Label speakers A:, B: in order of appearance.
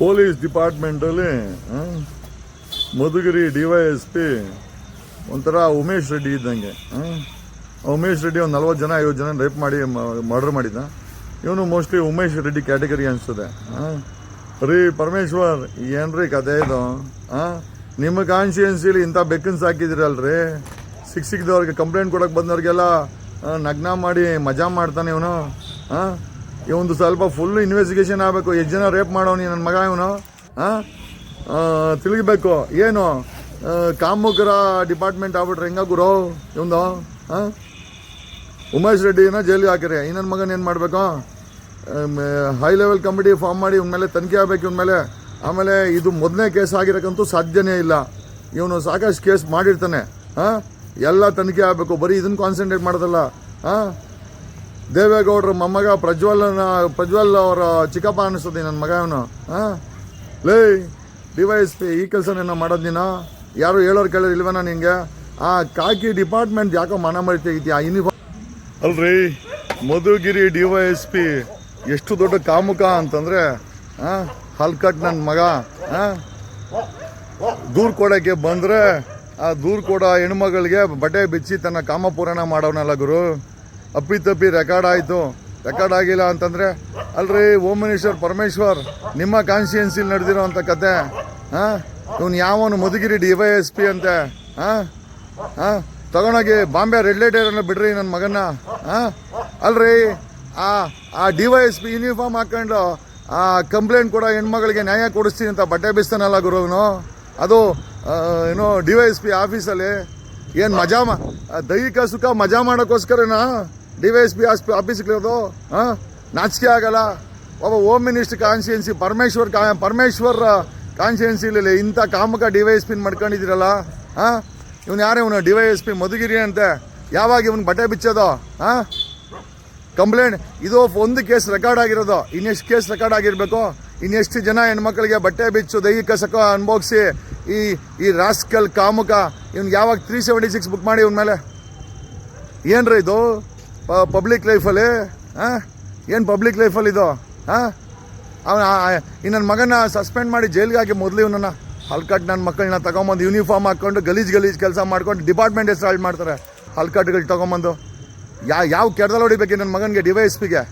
A: Police ಡಿಪಾರ್ಟ್ಮೆಂಟಲ್ಲಿ Madhugiri D Y S P, ಒಂಥರ ಉಮೇಶ್ ರೆಡ್ಡಿ ಇದ್ದಂಗೆ ಉಮೇಶ್ ರೆಡ್ಡಿ ಒಂದು ನಲ್ವತ್ತು ಜನ, ಐವತ್ತು ಜನ ರೇಪ್ ಮಾಡಿ ಮರ್ಡರ್ ಮಾಡಿದ್ದ ಇವನು ಮೋಸ್ಟ್ಲಿ ಉಮೇಶ್ ರೆಡ್ಡಿ ಕ್ಯಾಟಗರಿ ಅನಿಸ್ತದೆ ರೀ ಪರಮೇಶ್ವರ್, ಏನ್ರಿ ಕತೆ ಇದು ಹಾಂ ನಿಮ್ಮ ಕಾನ್ಸ್ಟಿಟ್ಯೂನ್ಸಿಲಿ ಇಂಥ ಬೆಕ್ಕನ್ ಹಾಕಿದಿರಲ್ರಿ ಸಿಕ್ ಸಿಕ್ದವ್ರಿಗೆ ಕಂಪ್ಲೇಂಟ್ ಕೊಡೋಕೆ ಬಂದವ್ರಿಗೆಲ್ಲ ನಗ್ನ ಮಾಡಿ ಮಜಾ ಮಾಡ್ತಾನೆ ಇವನು ಇವೊಂದು ಸ್ವಲ್ಪ ಫುಲ್ ಇನ್ವೆಸ್ಟಿಗೇಷನ್ ಆಗಬೇಕು. ಎಷ್ಟು ಜನ ರೇಪ್ ಮಾಡೋನಿ ನನ್ನ ಮಗ ಇವನು? ತಿಳಿಬೇಕು ಏನು? ಕಾಮುಕರ ಡಿಪಾರ್ಟ್ಮೆಂಟ್ ಆಗ್ಬಿಟ್ರೆ ಹೆಂಗ ಗುರು ಇವಂದು ಹಾಂ ಉಮೇಶ್ ರೆಡ್ಡಿನ ಜೈಲಿಗೆ ಹಾಕಿರಿ. ಇನ್ನೊಂದು ಮಗನ ಏನು ಮಾಡಬೇಕು? ಹೈ ಲೆವೆಲ್ ಕಮಿಟಿ ಫಾರ್ಮ್ ಮಾಡಿ ಇವನ ಮೇಲೆ ತನಿಖೆ ಆಗಬೇಕು ಇವನ ಮೇಲೆ. ಆಮೇಲೆ ಇದು ಮೊದಲನೇ ಕೇಸ್ ಆಗಿರೋಕ್ಕಂತೂ ಸಾಧ್ಯನೇ ಇಲ್ಲ. ಇವನು ಸಾಕಷ್ಟು ಕೇಸ್ ಮಾಡಿರ್ತಾನೆ. ಹಾಂ ಎಲ್ಲ ತನಿಖೆ ಆಗಬೇಕು. ಬರೀ ಇದನ್ನು ಕಾನ್ಸಂಟ್ರೇಟ್ ಮಾಡೋದಲ್ಲ. ಹಾಂ ದೇವೇಗೌಡರ ಮೊಮ್ಮಗ ಪ್ರಜ್ವಲನ, ಪ್ರಜ್ವಲ್ ಅವರ ಚಿಕ್ಕಪ್ಪ ಅನ್ನಿಸ್ತದೆ ನನ್ನ ಮಗ ಅವನು. ಹಾಂ ಲೇ, ಡಿ ವೈ ಎಸ್ ಪಿ, ಈ ಕೆಲಸನೇನೋ ಮಾಡೋದು ನೀನು? ಯಾರು ಹೇಳೋರು ಕೇಳೋರು ಇಲ್ವೇನ ನಿಂಗೆ? ಆ ಕಾಕಿ ಡಿಪಾರ್ಟ್ಮೆಂಟ್ ಯಾಕೋ ಮನ ಮರಿತೈತಿ ಆ ಯೂನಿಫಾರ್ಮ್ ಅಲ್ರಿ, Madhugiri D Y S P ಎಷ್ಟು ದೊಡ್ಡ ಕಾಮುಕ ಅಂತಂದ್ರೆ ಹಲ್ಕಟ್ ನನ್ನ ಮಗ ದೂರ್ ಕೊಡೋಕ್ಕೆ ಬಂದರೆ, ಆ ದೂರ್ ಕೊಡೋ ಹೆಣ್ಮಗಳಿಗೆ ಬಟ್ಟೆ ಬಿಚ್ಚಿ ತನ್ನ ಕಾಮಪೂರಣ ಮಾಡೋನಲ್ಲ ಗುರು. ಅಪ್ಪಿತಪ್ಪಿ ರೆಕಾರ್ಡ್ ಆಯಿತು. ರೆಕಾರ್ಡ್ ಆಗಿಲ್ಲ ಅಂತಂದರೆ, ಅಲ್ರಿ ಹೋಮ್ ಮಿನಿಸ್ಟರ್ ಪರಮೇಶ್ವರ್, ನಿಮ್ಮ ಕಾನ್ಸ್ಟಿಟ್ಯೂನ್ಸಿಲಿ ನಡೆದಿರೋ ಅಂಥ ಕತೆ. ಹಾಂ? ಇವನು ಯಾವನು Madhugiri D Y S P ಅಂತೆ. ಹಾಂ? ಹಾಂ? ತಗೊಂಡೋಗಿ ಬಾಂಬೆ ರೆಡ್ ಲೈಟ್ ಏರನ್ನ ಬಿಡ್ರಿ ನನ್ನ ಮಗನ ಹಾಂ? ಅಲ್ರಿ, ಆ ಆ D Y S P uniform ಹಾಕೊಂಡು, ಆ ಕಂಪ್ಲೇಂಟ್ ಕೂಡ ಹೆಣ್ಮಗಳಿಗೆ ನ್ಯಾಯ ಕೊಡಿಸ್ತೀನಿ ಅಂತ ಬಟ್ಟೆ ಬೀಸ್ತಾನಲ್ಲ ಗುರುವನು ಅದು ಏನು ಡಿ ವೈ ಎಸ್ ಪಿ ಆಫೀಸಲ್ಲಿ ಏನು ಮಜಾ ಮಾ ದೈಹಿಕ ಸುಖ ಮಜಾ ಮಾಡೋಕ್ಕೋಸ್ಕರನಾ? ಡಿ ವೈ ಎಸ್ ಪಿ ಆಫೀಸ್ಗಳಿರೋದು ಹಾಂ ನಾಚಿಕೆ ಆಗಲ್ಲ. ಒಬ್ಬ ಹೋಮ್ ಮಿನಿಸ್ಟರ್ ಕಾನ್ಸ್ಟಿಟ್ಯೂನ್ಸಿ ಪರಮೇಶ್ವರ್ ಕಾ, ಪರಮೇಶ್ವರ್ ಕಾನ್ಸ್ಟಿಟ್ಯೂನ್ಸಿಲಿ ಇಂಥ ಕಾಮಕ ಡಿ ವೈ ಎಸ್ ಪಿನ ಮಾಡ್ಕೊಂಡಿದ್ದೀರಲ್ಲ ಹಾಂ ಇವನು ಯಾರೇ ಇವನು? D Y S P Madhugiri ಅಂತೆ. ಯಾವಾಗ ಇವನು ಬಟ್ಟೆ ಬಿಚ್ಚೋದು ಹಾಂ ಕಂಪ್ಲೇಂಟ್. ಇದು ಒಂದು ಕೇಸ್ ರೆಕಾರ್ಡ್ ಆಗಿರೋದು. ಇನ್ನೆಷ್ಟು ಕೇಸ್ ರೆಕಾರ್ಡ್ ಆಗಿರಬೇಕು? ಇನ್ನೆಷ್ಟು ಜನ ಹೆಣ್ಮಕ್ಳಿಗೆ ಬಟ್ಟೆ ಬಿಚ್ಚು ದೈಹಿಕ ಸಕ ಅನುಭವಿಸಿ ಈ ಈ ರಾಸ್ಕಲ್ ಕಾಮುಕ ಇವ್ನು ಯಾವಾಗ ತ್ರೀ ಸೆವೆಂಟಿ ಸಿಕ್ಸ್ ಬುಕ್ ಮಾಡಿ ಇವನ ಮೇಲೆ? ಏನ್ರಿ ಇದು? ಪಬ್ಲಿಕ್ ಲೈಫಲ್ಲಿ ಹಾಂ ಏನು ಪಬ್ಲಿಕ್ ಲೈಫಲ್ಲಿ ಇದು? ಹಾಂ ಅವನ ಈ ನನ್ನ ಮಗನ ಸಸ್ಪೆಂಡ್ ಮಾಡಿ ಜೈಲಿಗೆ ಹಾಕಿ ಮೊದಲು ಇವನನ್ನ ಹಲ್ಕಟ್ ನನ್ನ ಮಕ್ಕಳನ್ನ ತಗೊಂಬಂದು ಯೂನಿಫಾರ್ಮ್ ಹಾಕ್ಕೊಂಡು ಗಲೀಜ್ ಗಲೀಜ್ ಕೆಲಸ ಮಾಡ್ಕೊಂಡು ಡಿಪಾರ್ಟ್ಮೆಂಟ್ ಹೆಸರು ಹಾಳು ಮಾಡ್ತಾರೆ. ಹಲ್ಕಟ್ಗಳು ತೊಗೊಂಬಂದು. ಯಾವ ಯಾವ ಕೆಡ್ದಲ್ಲಿ ಹೊಡಿಬೇಕು ನನ್ನ ಮಗನಿಗೆ ಡಿ ಪಿಗೆ